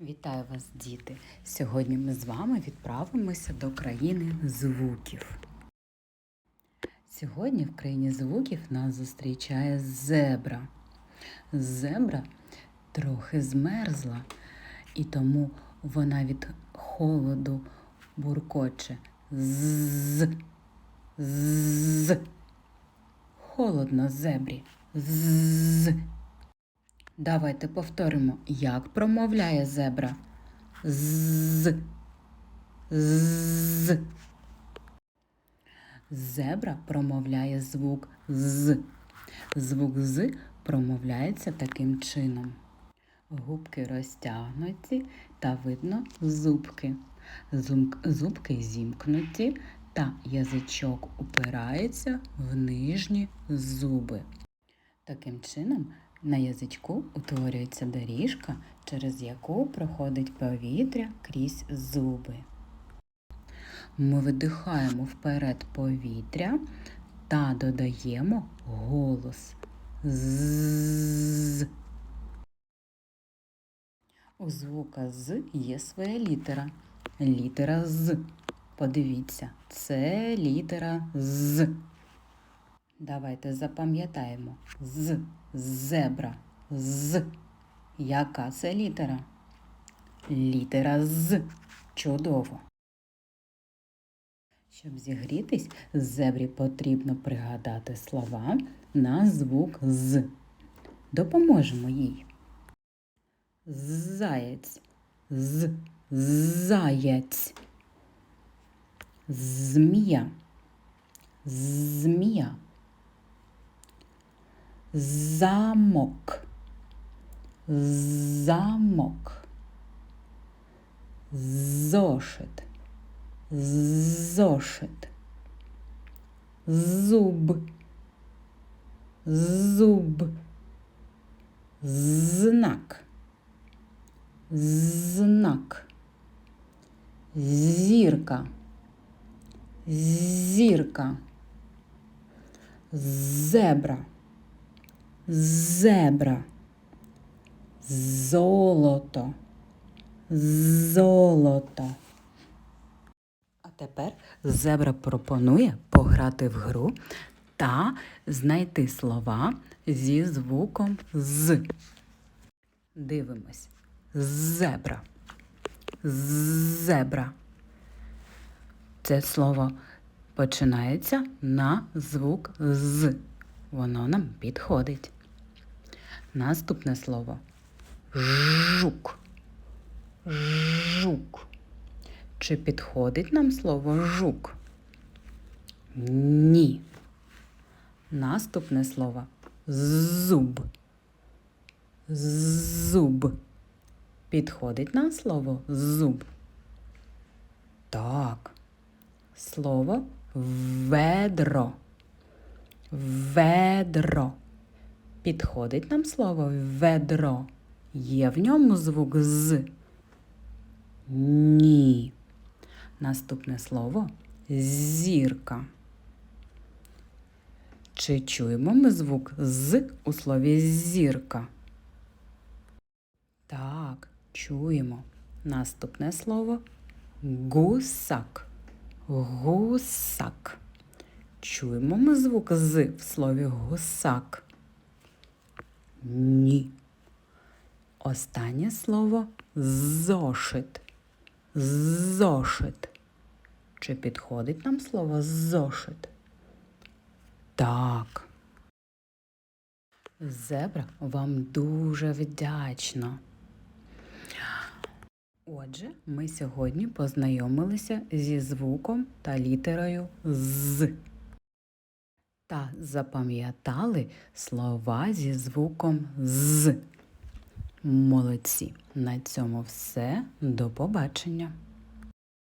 Вітаю вас, діти! Сьогодні ми з вами відправимося до країни звуків. Сьогодні в країні звуків нас зустрічає зебра. Зебра трохи змерзла, і тому вона від холоду буркоче з. З. Холодно зебрі. З. Давайте повторимо, як промовляє зебра. З. З. Зебра промовляє звук з. Звук з промовляється таким чином. Губки розтягнуті та видно зубки. Зубки зімкнуті та язичок упирається в нижні зуби. Таким чином, на язичку утворюється доріжка, через яку проходить повітря крізь зуби. Ми видихаємо вперед повітря та додаємо голос з. У звука з є своя літера. Літера з. Подивіться, це літера з. Давайте запам'ятаємо з зебра з. Яка це літера? Літера з. Чудово. Щоб зігрітись, зебрі потрібно пригадати слова на звук з. Допоможемо їй. Заєць. З. Заєць. Змія. Змія. Замок. Замок. Зошит. Зошит. Зуб. Зуб. Знак. Знак. Зірка. Зірка. Зебра. Зебра. Золото. Золото. А тепер зебра пропонує пограти в гру та знайти слова зі звуком з. Дивимось. Зебра. Зебра. Це слово починається на звук з. Воно нам підходить. Наступне слово жук. Жук. Чи підходить нам слово жук? Ні. Наступне слово зуб. Зуб. Підходить нам слово зуб? Так. Слово ведро. Ведро. Підходить нам слово ведро. Є в ньому звук з. Ні. Наступне слово зірка. Чи чуємо ми звук з у слові зірка? Так, чуємо. Наступне слово гусак. Гусак. Чуємо ми звук з в слові гусак? Ні. Останнє слово зошит. Зошит. Чи підходить нам слово зошит? Так. Зебра вам дуже вдячна. Отже, ми сьогодні познайомилися зі звуком та літерою з та запам'ятали слова зі звуком з. Молодці! На цьому все. До побачення!